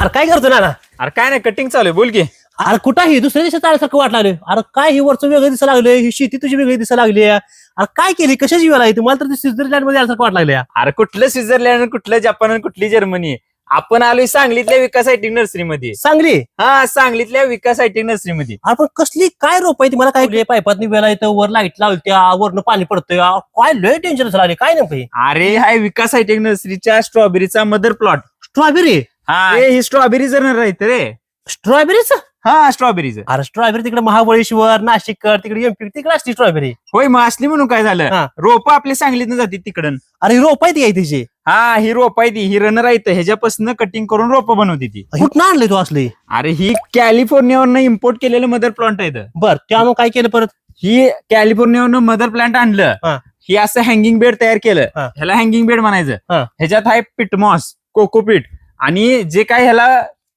अरे काय करतो ना अरे काय नाही कटिंग चालू आहे बोल की. अरे कुठाही दुसऱ्या देशात आल्यासारखं वाट लागले. अरे काय ही वरचं वेगळं दिसायला लागले ही शेती तुझी वेगळी दिसायला लागली अरे काय केली कशाची वेळ आहे ती? मला तर स्वित्झर्लंडमध्ये आल्यासारखं वाट लागले अरे कुठलं स्वित्झर्लंड कुठलं जपान आणि कुठली जर्मनी? आपण आलोय सांगलीतल्या विकास आयटी नर्सरी मध्ये चांगली हा सांगलीतल्या विकास आयटी नर्सरी मध्ये अरे पण कसली काय रोप आहे ती? मला काय पायपात वेळा येतं वर लाइट लावत्या वरनं पाणी पडतंय. अहो, काय लय टेन्शन लागले काय नेमकं हे? अरे हाय विकास आयटी नर्सरीच्या स्ट्रॉबेरीचा मदर प्लॉट स्ट्रॉबेरी हा. हे ही स्ट्रॉबेरी जर राहते रे. स्ट्रॉबेरीच हा स्ट्रॉबेरीचं अरे स्ट्रॉबेरी तिकडे महाबळेश्वर नाशिक तिकडे एमपी तिकडे असते स्ट्रॉबेरी होय मग असली म्हणून काय झालं? हा. रोप आपल्या सांगलीतनं जाते तिकडं. अरे ही रोप आहे ती आहे तिची? हा ही रोप आहे ती ही रनर आहे. ह्याच्यापासून कटिंग करून रोप बनवते ती. कुठं आणले तू असली? अरे ही कॅलिफोर्नियावरनं इम्पोर्ट केलेलं मदर प्लांट आहे इथं. बर त्यामुळे काय केलं परत? ही कॅलिफोर्नियावरनं मदर प्लांट आणलं. हा. ही असं हँगिंग बेड तयार केलं. हा. ह्याला हँगिंग बेड म्हणायचं. हा. ह्याच्यात आहे पिटमॉस कोकोपीट आणि जे काय ह्याला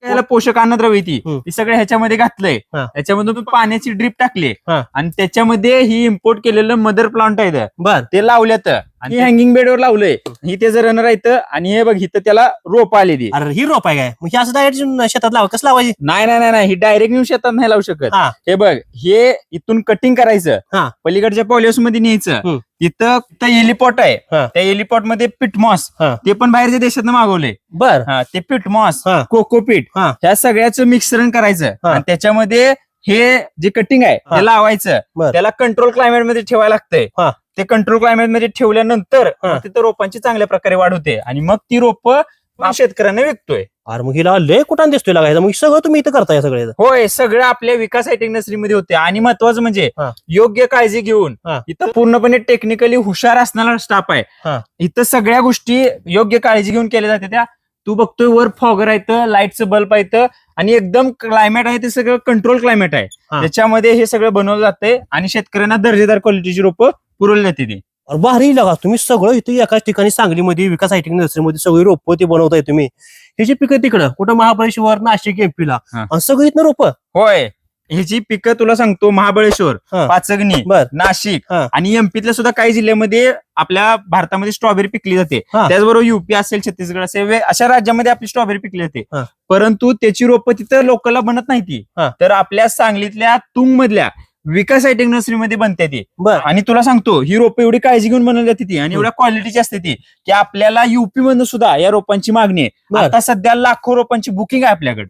ह्याला पोषक अन्नद्रव्य ती हम्म. ती सगळं ह्याच्यामध्ये घातलंय हा. ह्याच्यामधून पाण्याची ड्रीप टाकली हा. आणि त्याच्यामध्ये ही इम्पोर्ट केलेलं मदर प्लांट आहे इथं. बर ते लावल्यात आणि हँगिंग बेडवर लावलंय ही त्याचं रनर आहे आणि हे बघ इथं त्याला रोप आलेली अरे ही रोप आहे काय मग असं डायरेक्ट शेतात लावा कसं लावायची नाही नाही नाही, ही डायरेक्ट नेऊन शेतात नाही लावू शकत हा. बघ हे इथून कटिंग करायचं हा. पलीकडच्या पॉलिहाऊसमध्ये न्यायचं. तिथं तिथं एलिपॉट आहे. त्या एलिपॉटमध्ये पिटमॉस. ते पण बाहेरच्या देशातनं मागवले बर ते पिटमॉस. कोकोपीट. ह्या सगळ्याचं मिश्रण करायचं. आणि त्याच्यामध्ये हे जे कटिंग आहे हा. ते लावायचं बर. त्याला कंट्रोल क्लायमेटमध्ये ठेवायला लागतंय हा. ते कंट्रोल क्लायमेटमध्ये ठेवल्यानंतर हा. मग तिथं रोपांची चांगल्या प्रकारे वाढ होते आणि मग ती रोप शेतकऱ्यांना विकतोय अरे मग हिला लय कुठं दिसतोय लागायचं मग सगळं तुम्ही इथं करताय सगळे होय सगळं आपल्या विकास हायटेक नर्सरीमध्ये होते आणि महत्वाचं म्हणजे हा. योग्य काळजी घेऊन हा. इथं पूर्णपणे टेक्निकली हुशार असणारा स्टाफ आहे. इथं सगळ्या गोष्टी योग्य काळजी घेऊन केल्या जाते त्या तू बघतोय वर फॉगर आहे लाईटचं बल्ब आहे आणि एकदम क्लायमेट आहे ते सगळं कंट्रोल क्लायमेट आहे. त्याच्यामध्ये हे सगळं बनवलं जातंय आणि शेतकऱ्यांना दर्जेदार क्वालिटीची रोपं पुरवली जाते ती. भारी लागा. तुम्ही सगळं इथे एकाच ठिकाणी सांगलीमध्ये विकास आयटी नर्सरीमध्ये सगळी रोपं ते बनवताय तुम्ही. हे जे पिकं तिकडं कुठं महाबळेश्वर नाशिक एमपीला. आणि सगळं इथं रोपं. होय. ह्याची पिकं तुला सांगतो महाबळेश्वर हा. पाचगणी बर नाशिक हा. आणि एमपीतल्या सुद्धा काही जिल्ह्यामध्ये आपल्या भारतामध्ये स्ट्रॉबेरी पिकली जाते हा. त्याचबरोबर युपी असेल छत्तीसगड असेल वे- अशा राज्यामध्ये आपली स्ट्रॉबेरी पिकली जाते. परंतु त्याची रोपं तिथं लोकलला बनत नाही ती हा. तर आपल्या सांगलीतल्या तुंग मधल्या विकास आयटेक नर्सरीमध्ये बनते ती. बर. आणि तुला सांगतो ही रोपं एवढी काळजी घेऊन बनवली जाते ती आणि एवढ्या क्वालिटीची असते ती की आपल्याला युपी मधून सुद्धा या रोपांची मागणी आहे. बर. आता सध्या लाखो रोपांची बुकिंग आहे आपल्याकडे.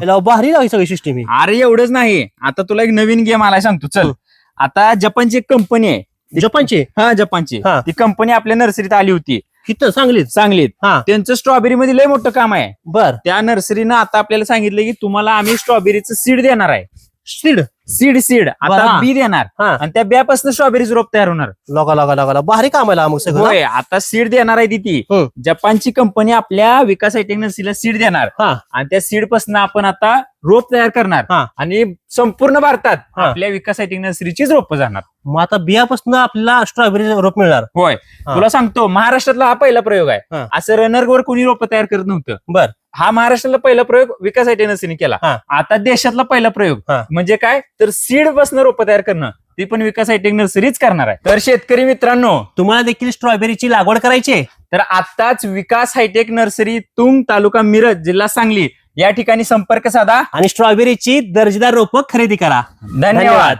याला भारी लागायची सगळी सिस्टीम ही. अरे एवढंच नाही. आता तुला एक नवीन गेम आलाय सांगतो चल. आता जपानची एक कंपनी आहे. जपानचे? हा जपानची. हा. ती कंपनी आपल्या नर्सरीत आली होती. इथं सांगलीच सांगलीत. हा. त्यांचं स्ट्रॉबेरी मध्ये लय मोठं काम आहे. बर. त्या नर्सरीनं आता आपल्याला सांगितलं की तुम्हाला आम्ही स्ट्रॉबेरीचं सीड देणार आहे. सीड सीड सीड आता. बी देणार हा आणि त्या ब्यापासून स्ट्रॉबेरीच रोप तयार होणार लगा लगा लगा लगा. भारी काम आहे मग सगळं होय आता सीड देणार आहे ती ती हम्म. जपानची कंपनी आपल्या विकास आयटेक नर्सरीला सीड देणार हा आणि त्या सीडपासून आपण आता रोप तयार करणार हा. आणि संपूर्ण भारतात हा. आपल्या विकास आयटेक नर्सरीचीच रोप जाणार मग आता बियापासून आपल्याला स्ट्रॉबेरी रोप मिळणार होय हा. तुला सांगतो महाराष्ट्रातला हा पहिला प्रयोग आहे हा. असं रनर वर कोणी रोप तयार करत नव्हतं बर हा महाराष्ट्रातला पहिला प्रयोग विकास नर्सरीने केला हा. आता देशातला पहिला प्रयोग हा. म्हणजे काय तर सीडपासून रोप तयार करणं. ती पण विकास हायटेक नर्सरीच करणार आहे. तर शेतकरी मित्रांनो तुम्हाला देखील स्ट्रॉबेरीची लागवड करायची आहे. तर आताच Vikas hi tech nursery Tung taluka Miraj जिल्हा सांगली या ठिकाणी संपर्क साधा. आणि स्ट्रॉबेरीची दर्जेदार रोपं खरेदी करा. धन्यवाद.